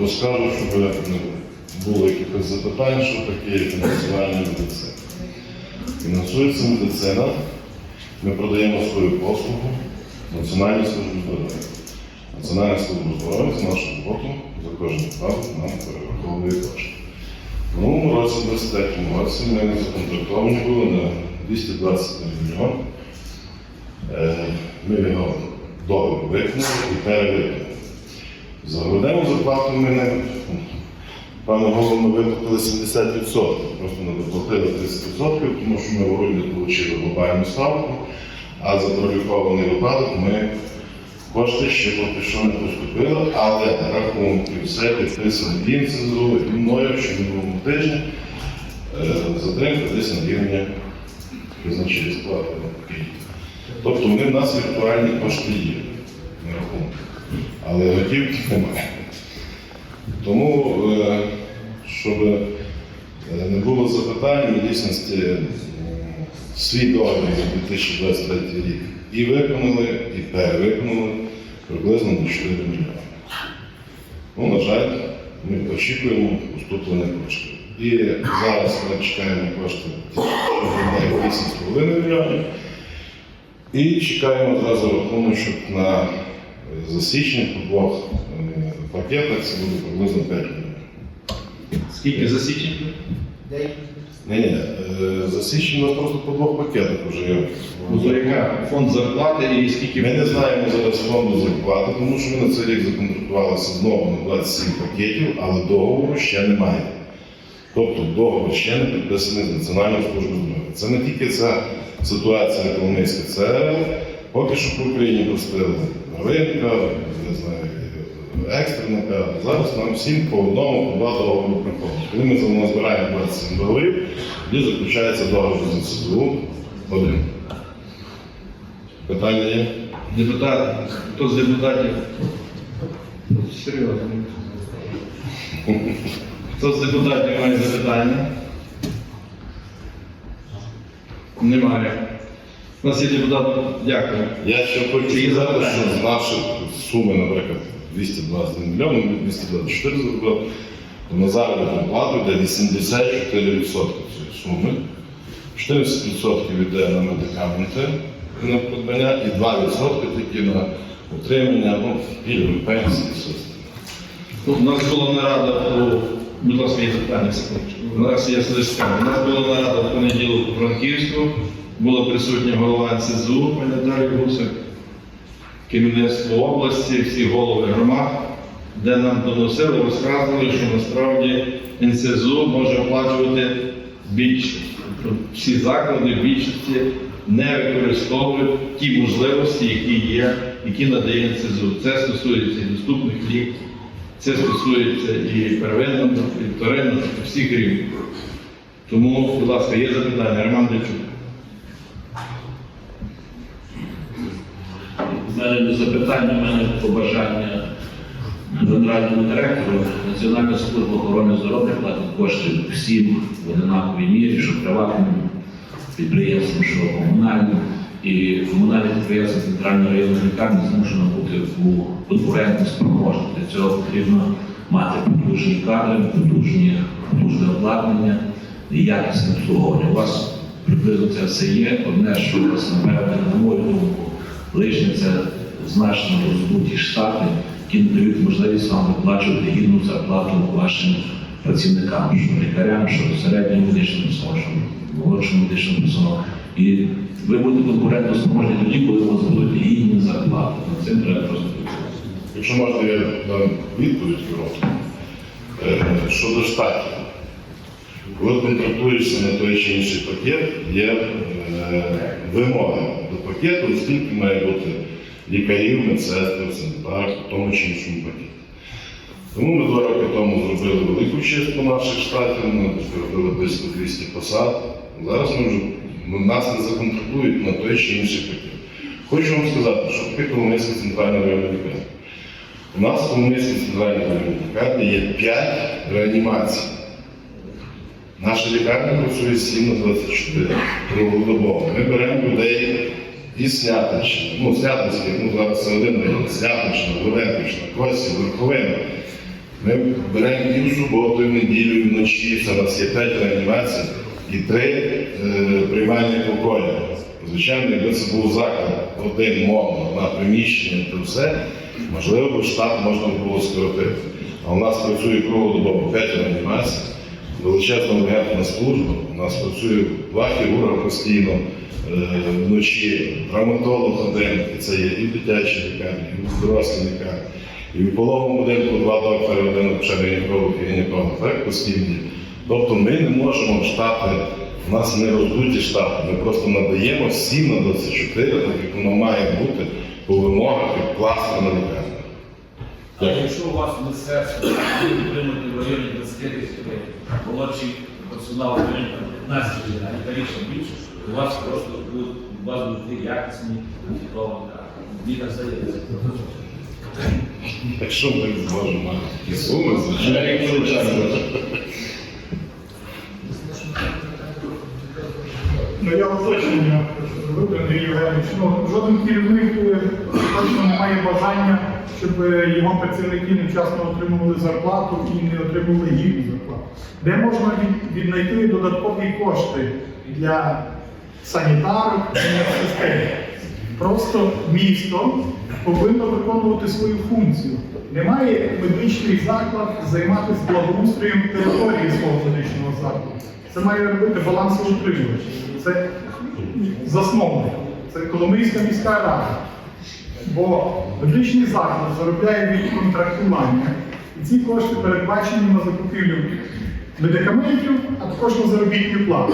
розкажу, щоб не було якихось запитань, що таке фінансування медицини. Фінансується медицина, ми продаємо свою послугу Національній службі здоров'я. Національна служба здоров'я з нашу роботу за кожен випадок нам перераховує кошти. В минулому році, 23 році, ми законтрактовані були на 220 мільйонів. Е, Ми його договір виконали і перевиконали. За грудневу зарплату ми не пане голову виплатили 70%. Просто не доплатили 30%, тому що ми в отримали глобальну ставку, а за пролікований випадок ми кошти ще поки що не поступили, але рахунки все підписані і НСЗУ, і мною, в минулому тижні е, затримка десь на рівні казначейства. Тобто вони в нас віртуальні кошти є але готівки немає. Тому, е, щоб е, не було запитань, в дійсності свій договір за 2023 рік і виконали, і перевиконали приблизно на 4 мільйони. Ну, на жаль, ми очікуємо поступлення коштів. І зараз ми чекаємо кошти 8,5 мільйонів. І чекаємо зразу рахуночок на е, за січень по двох е, пакетах, це буде приблизно 5 мільйонів. Скільки за січень? Ні, ні, за січень у нас просто по двох пакетах вже є. Ну, яка фонд зарплати і скільки Ми не знаємо зараз фонду зарплати, тому що ми на цей рік законтрактувалися знову на 27 пакетів, але договору ще немає. Тобто договор ще не підписаний з Національною службою здоров'я. Це не тільки ця ситуація на Коломийська, це поки що по Україні пустили ринка, не знаю, екстреника. Зараз нам всім по одному, по два договору приходить. Коли ми за мною збираємо 27 договорів, тоді заключається договор з НСЗУ один. Питання є? депутат, хто з депутатів? Серйозно. Хто з депутатів має запитання? Немає. Нас депутат, дякую. Я ще хочу сказати, що з наших суми, наприклад, 220 мільйонів, ми 224 зробили, то на заробітну плату йде 84% цієї суми. 40% йде на медикаменти на придбання і 2% тільки на утримання, ну, пільги, пенсії, все. Ну, У нас була нарада у, будь ласка, є запитання, секундочку. У нас є. У нас була нарада в понеділок у Франківську, була присутня голова НСЗУ, пані Дар'я Гусик, керівництво області, всі голови громад, де нам доносили, розказували, що насправді НСЗУ може оплачувати більше. Тобто всі заклади в більшості не використовують ті можливості, які є, які надає НСЗУ. Це стосується і доступних ліків, це стосується і первинного, і вторинного, і всіх рівнів. Тому, будь ласка, є запитання, Роман Дячук. Не запитання, у мене побажання генеральному директору Національна служба охорони здоров'я платить кошти всім в однаковій мірі, що приватним підприємствам, що комунальним. І комунальне підприємство центральної районної лікарні змушено бути у конкурентно спроможне. Для цього потрібно мати потужні кадри, потужні, потужне обладнання і якісне обслуговування. У вас приблизно це все є. Одне, що у вас, напевне, на мою думку, лишнє це значно роздуті штати, які не дають можливість вам виплачувати гідну зарплату вашим працівникам, що лікарям, що середньому медичному що молодшому медичному персоналу. І ви будете конкурентоспроможні тоді, коли у вас будуть гідні зарплати. Над цим треба просто. Якщо можна, я дам відповідь коротку. Е, Щодо штатів. Коли контрактуєшся на той чи інший пакет, є е, вимоги до пакету, скільки має бути лікарів, медсестер, санітарів тому чи іншому пакеті. Тому ми два роки тому зробили велику чистку наших штатів, ми зробили близько 200 посад. Зараз ми вже ну, нас не законтрактують на той чи інший пакет. Хочу вам сказати, що таке Коломийська центральна районна лікарня. У нас в Коломийській центральній районній лікарні є 5 реанімацій. Наша лікарня працює 7 на 24 круглодобово. Ми беремо людей із Снятинщини, ну, Снятинських, ну зараз це один район, Снятинщина, Косів, Верховина. Ми беремо і в суботу, і в неділю, і вночі. Це у нас є 5 реанімацій і 3 е, приймальні покої. Звичайно, якби це був заклад один мовно на приміщення, то все, можливо, б штат можна було скоротити. А у нас працює круглодобово 5 реанімацій, величезна ургентна служба. У нас працює два хірурга постійно вночі, травматолог один, це є і в дитячій лікарні, і в дорослій лікарні. І в пологовому будинку два доктори, один акушер-гінеколог і гінеколог, так постійні. Тобто ми не можемо штати, у нас не роздуті штати, ми просто надаємо всім на 24, так як воно має бути по вимогах і класно на лікарні. А якщо у вас міністерство підтримуєте в районі 20 тисяч молодший персонал в 15 тисяч, а лікаріше більше, у вас просто будуть, у вас будуть якісні кваліфіковані кадри. Мені так здається. Якщо ми зможемо мати такі суми, звичайно. Ну, я уточнення хочу зробити, Андрій Євгенович. Ну, жоден керівник е, точно не має бажання, щоб е, його працівники невчасно отримували зарплату і не отримували гідну зарплату. Де можна від- віднайти додаткові кошти для санітарок і медсестер? Просто місто повинно виконувати свою функцію. Немає медичний заклад займатися благоустроєм території свого медичного закладу. Це має робити балансоутримувач. Це засновник. Це Коломийська міська рада. Бо медичний заклад заробляє від контрактування, і ці кошти передбачені на закупівлю медикаментів, а також на заробітну плату.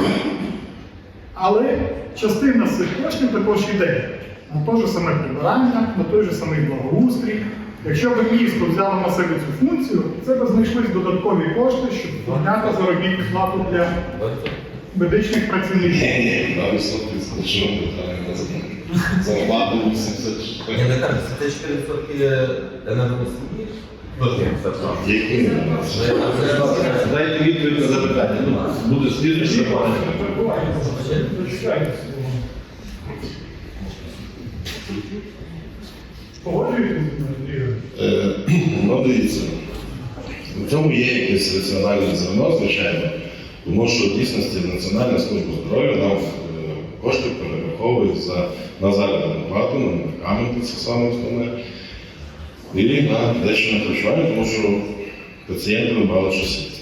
Але частина з цих коштів також йде на те ж саме прибирання, на той же самий благоустрій. Якщо б місто взяло на себе цю функцію, це б знайшлись додаткові кошти, щоб підняти заробітну плату для медичних працівників. Зарплату 84. Я не кажу, це 4% енергоносії. Це. Які відповідь на запитання. Ну, буде слідуючий питання. Ну, дивіться, в цьому є якесь раціональне зерно, звичайно, тому що в дійсності Національна служба здоров'я нам е, кошти перераховує за, на заробітну плату, на медикаменти, це саме основне, і на дещо на харчування, тому що пацієнтів багато що світить.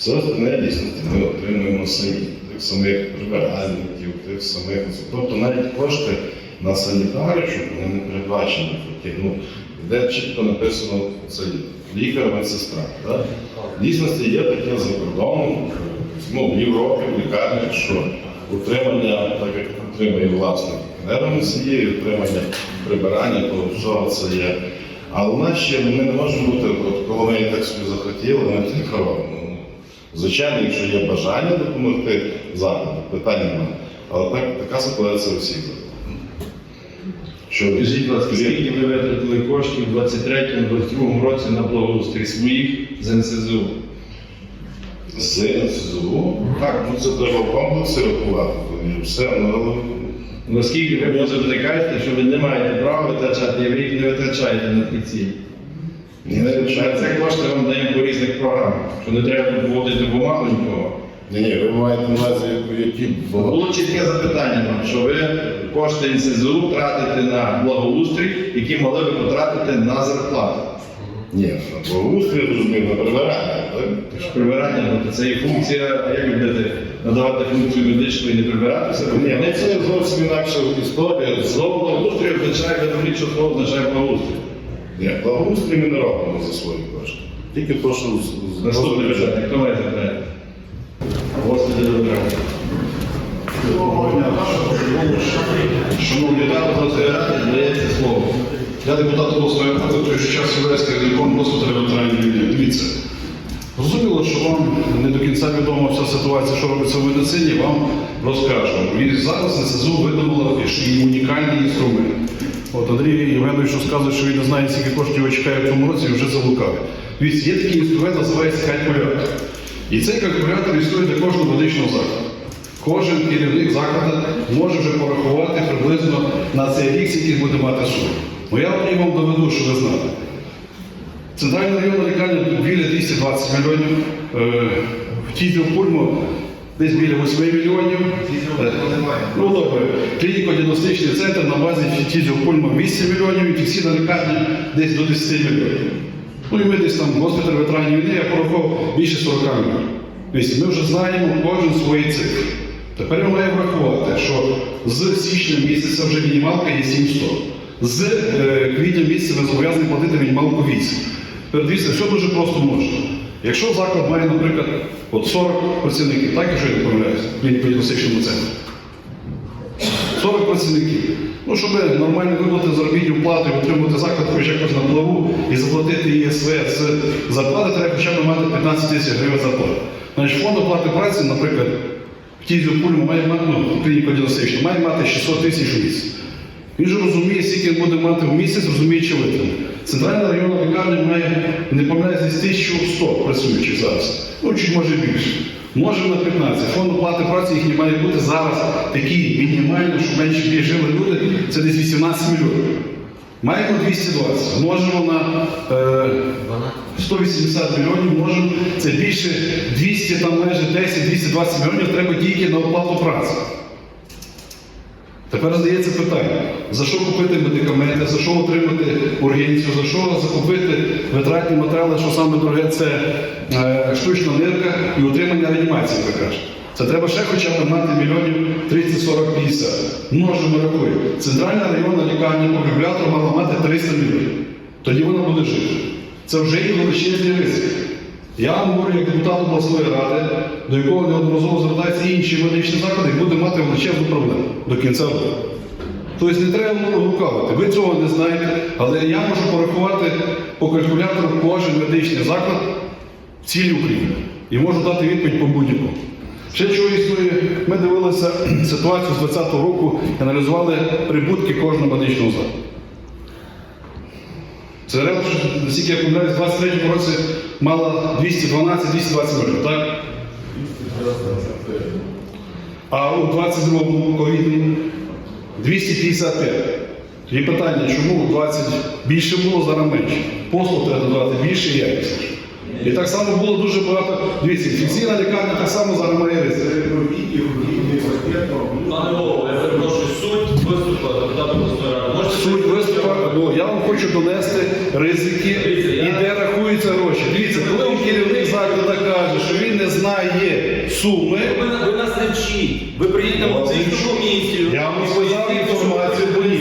Все в дійсності ми отримуємо самі, тих самих прибиральників, тих самих. Тобто навіть кошти на санітаричу вони не передбачені. Такі, ну, де чітко написано це лікар, медсестра. Так? Дійсності є таке за кордоном, ну, в Європі, в лікарнях, що утримання, так як отримує власник енергоносії, утримання прибирання, то всього це є. Але ще ми не можемо бути, от коли ми так собі захотіли, ми так робимо. Ну, Звичайно, якщо є бажання допомогти закладу, питань немає. Але так, така ситуація у всіх закладах. Скажіть, будь ласка, скільки ви витратили коштів у 23-22 році на благоустрій своїх з НСЗУ? З СЗУ? Так, ну це треба в комплексі рахувати. Все, ну, але Наскільки ви закликаєте, що ви не маєте права витрачати, і ви їх не витрачаєте на ці цілі? Це кошти вам даємо по різних програмах, що не треба вводити бумагу нікого. Ні, ні, ви маєте на увазі, які було. Було чітке запитання, вам, що ви кошти НСЗУ тратите на благоустрій, які могли би потратити на зарплату. Ні, на благоустрій, розумію, на прибирання, так? Тож прибирання, ну, це є функція, як ви будете надавати функцію медичну і не прибирати себе? Ні, ну це зовсім інакша історія. Слово благоустрій означає, що слово означає благоустрій. Ні, благоустрій ми не робимо за свої кошти. Тільки то, що з- Наступне питання. Хто має запитання? Господи, добре. Шановні депутати, Дається слово. я депутат обласної ради, той же час являюсь керівником госпіталю ветеранів війни. Дивіться, зрозуміло, що вам не до кінця відома вся ситуація, що робиться в медицині, вам розкажу. І зараз НСЗУ видумала і унікальний інструмент. От Андрій Євгенович розказує, що він не знає, скільки коштів його чекає в цьому році, і вже залукав. Дивіться, є такий інструмент, називається калькулятор. І цей калькулятор існує для кожного медичного закладу. Кожен керівник закладу може вже порахувати приблизно на цей рік, скільки буде мати суд. Ну я вам доведу, що ви знаєте. Центральна районна лікарня біля 220 мільйонів. Е, В Тізіо Пульмо десь біля 8 мільйонів. Ну добре, клініко-діагностичний центр на базі Тізіо Пульмо 8 мільйонів, інфекційна лікарня десь до 10 мільйонів. Ну і ми десь там госпіталь ветеранів війни, я порахував більше 40 мільйонів. Тобто Ми вже знаємо кожен свої цифри. Тепер ми маємо врахувати, що з січня місяця вже мінімалка є 700. З е, квітня місяця ми зобов'язані платити мінімалку 8. Тепер дивіться, все дуже просто можна. Якщо заклад має, наприклад, от 40 працівників, так якщо я не помиляюся, в клініко-діагностичному центрі. 40 працівників. Ну, щоб нормально виплатити заробітну плату отримати заклад хоч якось на плаву і заплатити ЄСВ з зарплати, треба хоча б мати 15 тисяч гривень зарплати. Значить, фонд оплати праці, наприклад, в Тізі Пульму має мати, ну, клініко діагностичну має мати 600 тисяч у місяць. Він же розуміє, скільки він буде мати в місяць, розуміє, чи витримає. Центральна районна лікарня має, не помиляюсь, десь 1100 працюючих зараз. Ну, чуть може більше. Може на 15. Фонд оплати праці їх має бути зараз такий мінімальний, щоб менше жили люди, це десь 18 мільйонів. Маємо 220. Можемо на е, 180 мільйонів, можемо, це більше 200, там майже 10-220 мільйонів треба тільки на оплату праці. Тепер задається питання, за що купити медикаменти, за що отримати ургенцію, за що закупити витратні матеріали, що саме дороге це е, штучна нирка і утримання реанімації, ви кажете. Це треба ще хоча б мати мільйонів 30, 40, 50. Множимо рахуємо. Центральна районна лікарня по регулятору мала мати 300 мільйонів. Тоді вона буде жити. Це вже є величезні ризики. Я вам говорю як депутат обласної ради, до якого неодноразово звертаються інші медичні заклади, і буде мати величезну проблему до кінця року. Тобто не треба було лукавити. Ви цього не знаєте, але я можу порахувати по калькулятору кожен медичний заклад в цілій Україні. І можу дати відповідь по будь-якому. Ще чого існує, ми дивилися ситуацію з 2020 року аналізували прибутки кожного медичного закладу. Це речі, наскільки я пам'ятаю, в 23-му році мала 212-220 мільйонів, так? А у 22-му ковідному 255. Є питання, чому у 20 більше було, зараз менше. Послуг треба додати більше якісніше. І так само було дуже багато. Дивіться, інфекційна лікарня так само зараз має ризик. Пане голово, я перепрошую, суть виступу депутата обласної ради. Можете Суть виступу, ну, я вам хочу донести ризики і де закладу каже, що він не знає суми, Ви, ви нас не вчіть. Ви приїдете на медичну комісію. Я вам сказав інформацію, бо ні.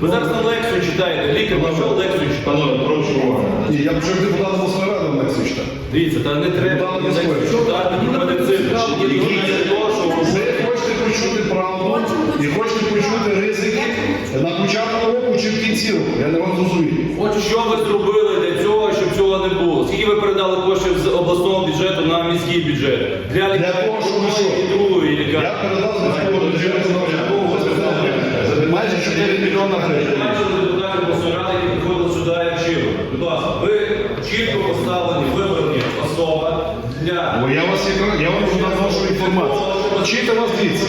Ви зараз на лекцію читаєте, лікар пішов лекцію читати. Панове, прошу уваги. Ні, я б вже депутат обласної ради Олексій читав. Дивіться, та не треба лекцію читати, ні на медицину. Ні того, що ви Ви хочете почути правду і хочете почути ризики на початку року чи в кінці року. Я не вам зрозумію. Хочу, що ви зробили для цього, щоб цього не було? Скільки ви передали коштів з обласного бюджету на міський бюджет? Для того, щоб що? і другої Я лікарні. передав з міського бюджету на майже 4 мільйона гривень. Бачили депутати обласної ради, які приходили сюди і вчили. Будь ласка, ви чітко поставлені, вибрані особа для Бо я вас якраз я вам вже наношу інформацію. Вчити вас дивіться.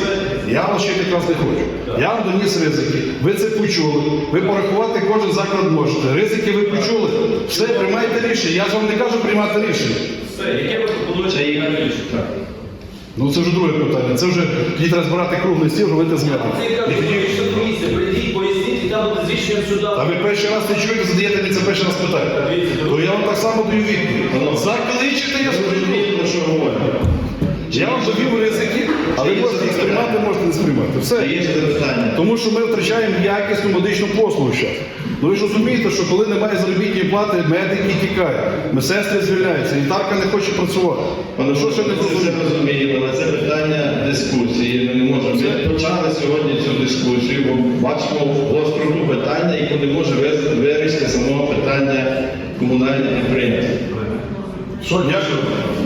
Я вас вчити якраз не хочу. Я вам доніс ризики. Ви це почули. Ви порахувати кожен заклад можете. Ризики ви почули. Все, приймайте рішення. Я ж вам не кажу приймати рішення. все, яке ви пропонуєте рішення. Ну це вже друге питання. Це вже тоді треба збирати круглий стіл, робити зміни. Це я кажу, що комісія, прийдіть, поясніть, і там буде з сюди. А ви перший раз не чуєте, задаєте мені це перший раз питання. То я вам так само даю відповідь. Закличете, я скажу. про що говоримо. Я вам довів ризики, але можете їх сприймати, можете не сприймати. Все. Тому що ми втрачаємо якісну медичну послугу зараз. Ну ви ж розумієте, що коли немає заробітної плати, медики тікають, медсестри звільняються, інтарка не хоче працювати. Пане що ще не ми це все зрозуміло? розуміємо, але це питання дискусії. Ми не можемо. Ми почали сьогодні цю дискусію, бо бачимо гостроту питання, яку не може вирішити самого питання комунальних підприємств. Що, дякую.